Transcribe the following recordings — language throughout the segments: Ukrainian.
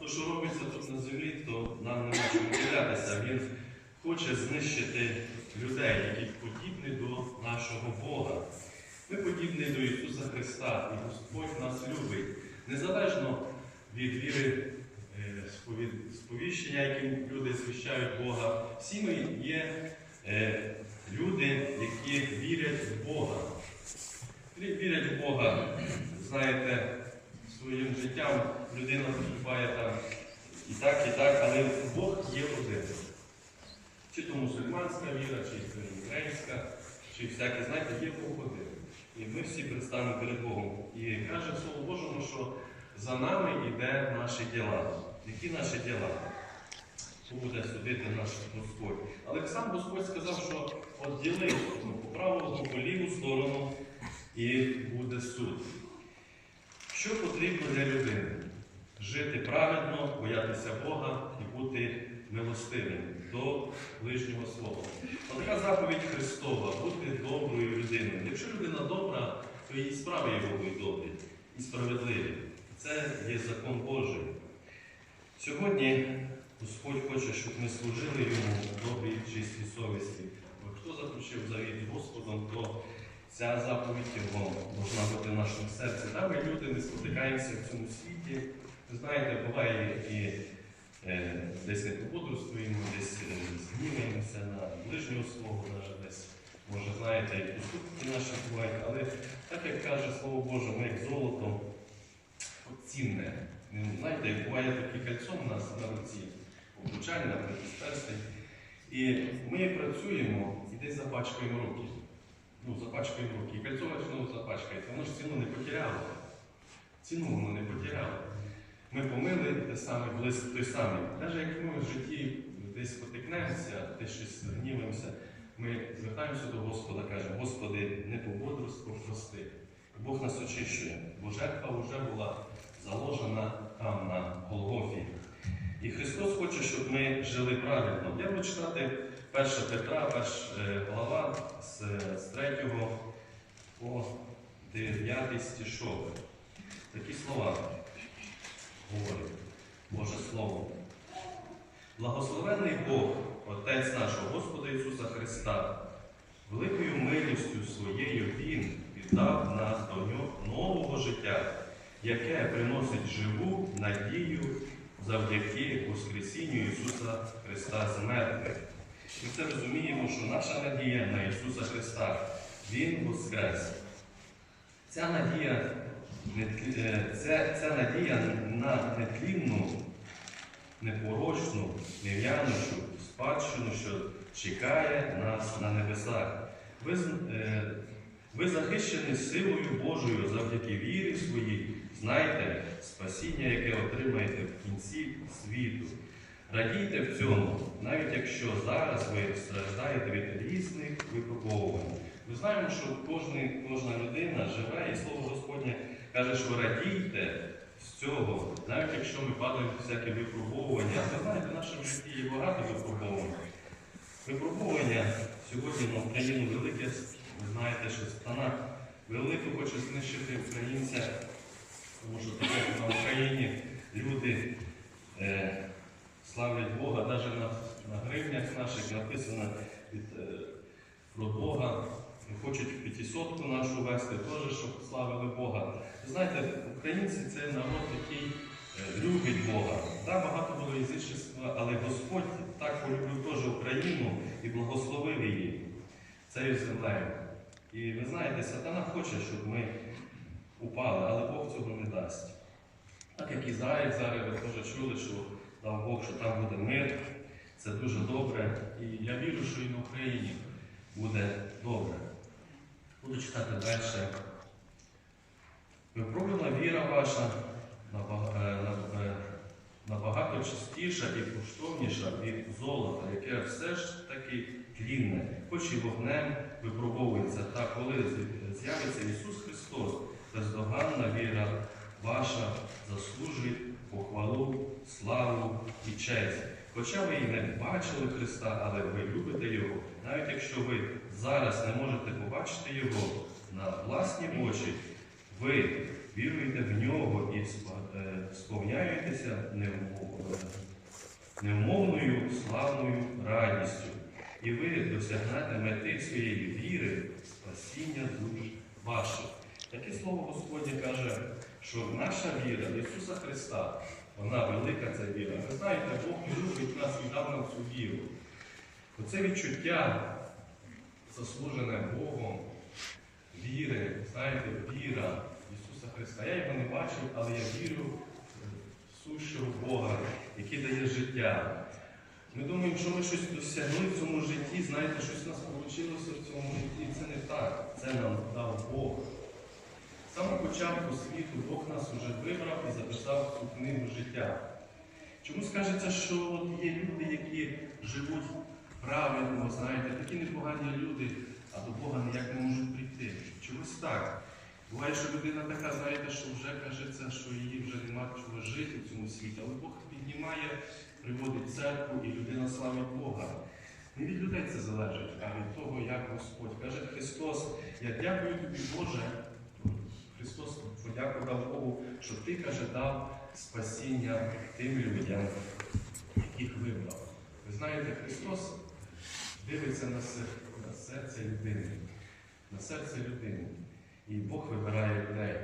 то, що робиться тут на землі, то нам нема чому дивлятися. Він хоче знищити людей, які подібні до нашого Бога. Ми подібні до Ісуса Христа, і Господь нас любить. Незалежно від віри е, сповіщення, яким люди звіщають Бога, всі ми є е, люди, які вірять в Бога. Ві- Вірять в Бога, знаєте, своїм життям людина поступає там і так, і так, але Бог є один. Чи то мусульманська віра, чи єврейська, чи всяке, знаєте, є Бог один. І ми всі предстанемо перед Богом. І каже Слово Божому, що за нами йде наші діла. Які наші діла? Хто буде судити наш Господь. Але сам Господь сказав, що от діли ну, по праву, по ліву сторону і буде суд. Що потрібно для людини? Жити праведно, боятися Бога і бути милостивим до ближнього свого. От Така заповідь Христова бути доброю людиною. Якщо людина добра, то її справи його будуть добрі і справедливі. Це є закон Божий. Сьогодні Господь хоче, щоб ми служили йому в добрій чистій совісті. Бо хто заключив завіт Господом, то ця заповідь його должна бути в нашому серці. Та ми люди не спотикаємося в цьому світі. Ви знаєте, буває і е, десь не побудрствуємо, ближнього свого, десь, може, знаєте, і поступки наші бувають. Але так як каже Слово Боже, ми як золото цінне. Ну, Знаєте, буває таке кольцо у нас на руці, наприклад, перстень. І ми працюємо і десь запачкаємо руки. Ну, запачкаємо руки. І кольцо знову запачкається. Воно ж ціну не потеряло. Ціну воно не потеряло. Ми помили те саме, блиск той самий. Навіть як ми в житті десь потикнемося, десь щось гніваємося, ми звертаємося до Господа, кажемо, Господи, не по бодрству прости. Бог нас очищує, бо жертва вже була заложена там на Голгофі. І Христос хоче, щоб ми жили правильно. Я буду читати 1 Петра, 1 глава з, з 3 по 9 стишок. Такі слова говорить Боже Слово. Благословений Бог, Отець нашого Господа Ісуса Христа, великою милістю своєю Він віддав нас до нього нового життя, яке приносить живу надію завдяки Воскресінню Ісуса Христа з мертвих. Ми це розуміємо, що наша надія на Ісуса Христа, Він Воскрес. Ця надія, е, це, ця надія на нетлінну, непорочну, нев'яночу спадщину, що чекає нас на небесах. Ви, е, ви захищені силою Божою завдяки вірі своїй, знайте спасіння, яке отримаєте в кінці світу. Радійте в цьому, навіть якщо зараз ви страждаєте від різних випробовувань. Ми знаємо, що кожна, кожна людина живе, і слово Господнє каже, що радійте з цього, навіть якщо ми падаємо в всяке випробовування. Ви знаєте, в нашому житті є багато випробовувань. Випробування сьогодні на Україну велике, ви знаєте, що страна велико хоче знищити українця, тому що на Україні люди е, славлять Бога, навіть на, на гривнях наших написано від, е, про Бога. Хочуть п'ятисотку нашу вести, теж, щоб славили Бога. Знаєте, українці це народ, який е, любить Бога. Так, багато було язичництва, але Господь так полюбив теж Україну і благословив її цією землею. І ви знаєте, сатана хоче, щоб ми упали, але Бог цього не дасть. Так як Ізраїль зараз ви теж чули, що дав Бог, що там буде мир, це дуже добре. І я вірю, що і на Україні буде добре. Буду читати далі. Випробувана віра ваша е, е, набагато чистіша і коштовніша від золота, яке все ж таки тлінне, хоч і вогнем випробовується. Та коли з'явиться Ісус Христос, бездоганна віра ваша заслужить похвалу, славу і честь. Хоча ви і не бачили Христа, але ви любите Його, навіть якщо ви зараз не можете побачити Його на власні очі, ви віруєте в нього і е, неумовною, неумовною славною радістю, і ви досягнете мети своєї віри, спасіння душ ваших. Таке слово Господнє каже, що наша віра в Ісуса Христа, вона велика ця віра. Ви знаєте, Бог любить нас і дав нам цю віру. Оце відчуття, заслужене Богом, віри, знаєте, віра Ісуса Христа. Я його не бачив, але я вірю в сущого Бога, який дає життя. Ми думаємо, що ми щось досягли в цьому житті, знаєте, щось у нас вийшло в цьому житті. Це не так. Це нам дав Бог. Самого початку світу Бог нас уже вибрав і записав цю книгу життя. Чому скажеться, що є люди, які живуть правильно, знаєте, такі непогані люди, а до Бога ніяк не можуть прийти. Чогось так. Буває, що людина така, знаєте, що вже кажеться, що її вже нема чого жити в цьому світі, але Бог піднімає, приводить церкву і людина славить Бога. Не від людей це залежить, а від того, як Господь. Каже Христос, я дякую тобі, Боже. Христос подякував Богу, що ти, каже, дав спасіння тим людям, яких вибрав. Ви знаєте, Христос дивиться на серце, на серце людини, на серце людини. І Бог вибирає людей.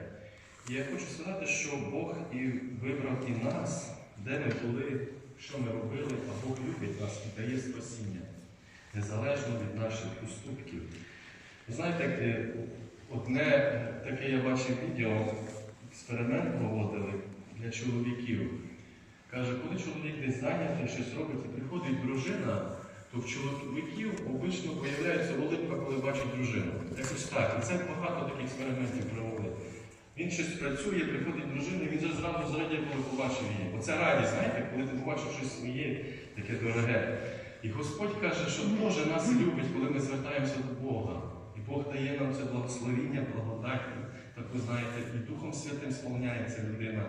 І я хочу сказати, що Бог і вибрав і нас, де ми були, що ми робили, а Бог любить нас і дає спасіння, незалежно від наших поступків. Ви знаєте, е, одне таке я бачив відео, експеримент проводили для чоловіків. Каже, коли чоловік десь зайнятий, щось робить, і приходить дружина, то в чоловіків обично появляється улипка, коли бачить дружину. Якось так. І це багато таких експериментів проводить. Він щось працює, приходить дружина, він зразу зрадіє, коли побачив її. Оце радість, знаєте, коли ти побачив щось своє, таке дороге. І Господь каже, що Боже нас любить, коли ми звертаємося до Бога. І Бог дає нам це благословіння, благодать. Так ви знаєте, і Духом Святим сповняється людина.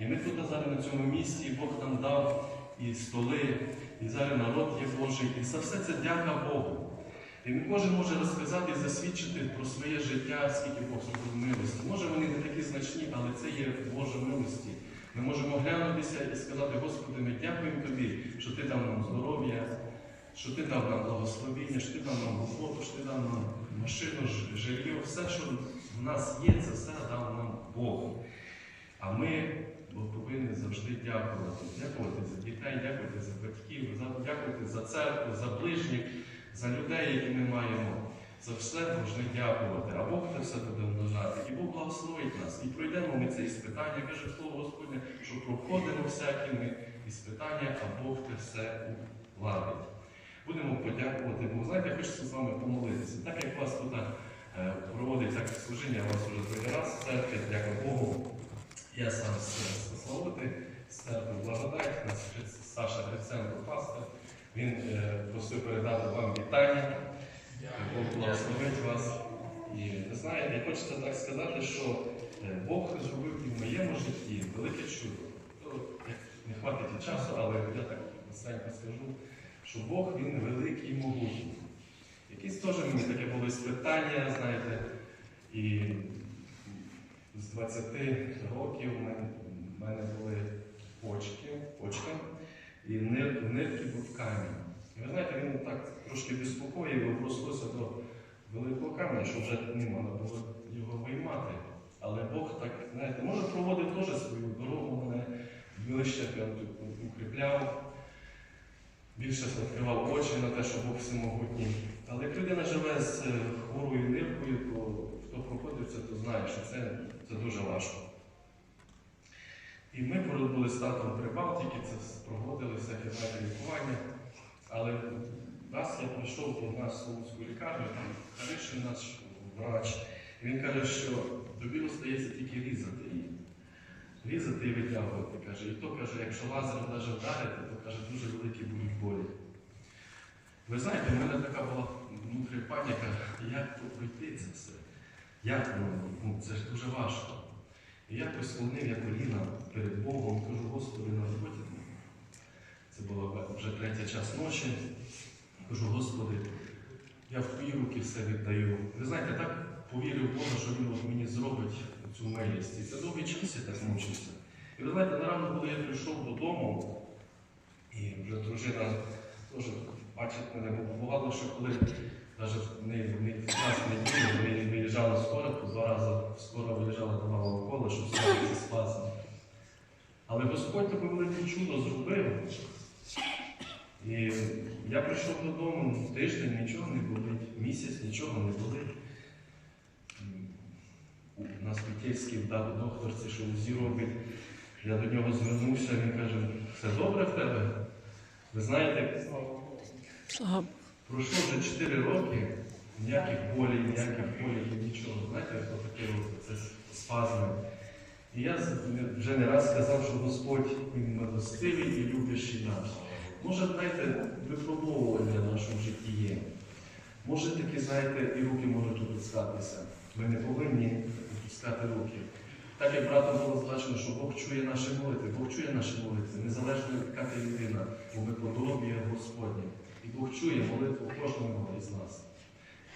І ми тут зараз на цьому місці, і Бог нам дав і столи, і зараз народ є Божий. І за все це дяка Богу. І кожен може розказати і засвідчити про своє життя, скільки Бог зробив милості. Може вони не такі значні, але це є Божа милості. Ми можемо глянутися і сказати, Господи, ми дякуємо Тобі, що Ти дав нам здоров'я, що Ти дав нам благословіння, що Ти дав нам роботу, що Ти дав нам машину, жилье, все, що в нас є, це все дав нам Бог. А ми повинні завжди дякувати. Дякувати за дітей, дякувати за батьків, дякувати за церкву, за ближніх, за людей, які ми маємо. За все повинні дякувати, а Бог це все буде множати. І Бог благословить нас. І пройдемо ми це іспитання, каже Слово Господнє, що проходимо всякі ми іспитання, а Бог це все владить. Будемо подякувати Богу. Знаєте, я хочу з вами помолитися. Так як у вас тут е, проводить так служіння, я вас вже другий раз церкві, дякую Богу. Я сам з Славути, з церкви благодать, нас Саша Гриценко, пастор. Він е, просив передати вам вітання. Бог благословить вас. І знаєте, хочеться так сказати, що е, Бог зробив і в моєму житті велике чудо. Не хватить і часу, але я так останньо скажу, що Бог він великий і могутній. Якісь теж мені таке були спитання, знаєте, і з 20 років в мене були почки, почка, і нир, нирки був камінь. І ви знаєте, він так трошки безпокоїв, оброслося до великого каменя, що вже не можна було його виймати. Але Бог так, знаєте, може проводив теж свою дорогу, мене ближче укріпляв, більше відкривав очі на те, що Бог всемогутній. Але як людина живе з е, хворою ниркою, то хто проходив це, то знає, що це, це дуже важко. І ми були з татом в це проводили знаєте, лікування. Але раз я прийшов до нас Солонську лікарню, там Харишин наш врач, і він каже, що тобі остається тільки різати її. Різати і витягувати. Каже, і то каже, якщо лазером навіть вдарити, то каже, дуже великі будуть болі. Ви знаєте, в мене така була внутрі паніка, як пройти це все? Як ну, це ж дуже важко. І я склонив я коліна перед Богом, кажу, Господи, на роботі. Це було вже третя час ночі. Кажу, Господи, я в твої руки все віддаю. Ви знаєте, так повірив Бога, що Він от мені зробить цю милість. І це довгий час я так мучився. І ви знаєте, нарано, коли я прийшов додому, і вже дружина теж бачить мене, бо бувало, що коли навіть не, не в нас не діли, ми виїжджали скоро, то два рази скоро виїжджали до мого кола, щоб зробити спасти. Але Господь таке велике чудо зробив. І я прийшов додому тиждень, нічого не болить, місяць нічого не болить. У нас Петєвський дав доктор, це що УЗІ робить. Я до нього звернувся, він каже, все добре в тебе? Ви знаєте, Слава пройшло вже 4 роки, ніяких болей, ніяких болів, нічого. Знаєте, таке спазми. І я вже не раз сказав, що Господь милостивий і любящий нас. Може, знаєте, випробовування в нашому житті є. Може таки, знаєте, і руки можуть опускатися. Ми не повинні опускати руки. Так як братом було зазначено, що Бог чує наші молитви, Бог чує наші молитви, незалежно яка ти людина, бо ми подобіє Господнє. І Бог чує молитву кожного із нас.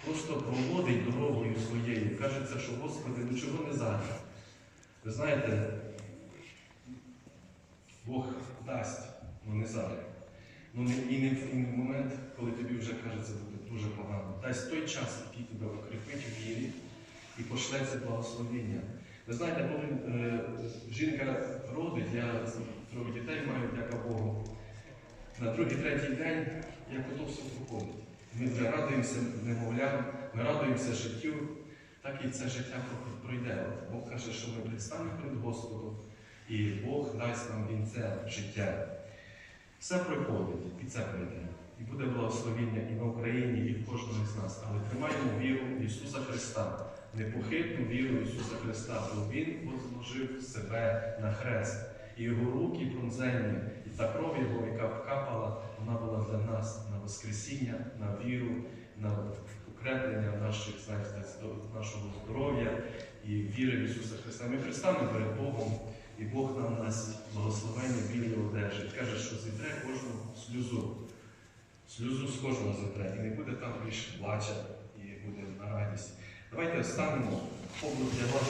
Просто проводить дорогою своєю. Кажеться, що Господи, ну чого не зараз? Ви знаєте, Бог дасть, але не зараз. Ну і, не, в- момент, коли тобі вже кажеться буде дуже погано. Дасть той час, який тебе укріпить в вірі і пошле це благословення. Ви знаєте, коли е, жінка родить, я трьох дітей маю, дяка Богу. На другий, третій день як ото все проходить. Ми вже радуємося немовлям, ми радуємося життю, так і це життя пройде. Бог каже, що ми предстанемо перед Господом, і Бог дасть нам вінце життя. Все проходить, і це пройде. І буде благословіння і на Україні, і в кожному з нас. Але тримаємо віру в Ісуса Христа, непохитну віру в Ісуса Христа, бо Він возложив себе на хрест. І його руки пронзені, та кров його, яка вкапала, вона була для нас на Воскресіння, на віру, на укреплення наших, знаєте, нашого здоров'я і віри в Ісуса Христа. Ми пристанемо перед Богом, і Бог нам дасть благословення білі одежі. Каже, що зітре кожну сльозу. Сльозу з кожного зітре. І не буде там більше плача, і буде на радість. Давайте встанемо, благодати.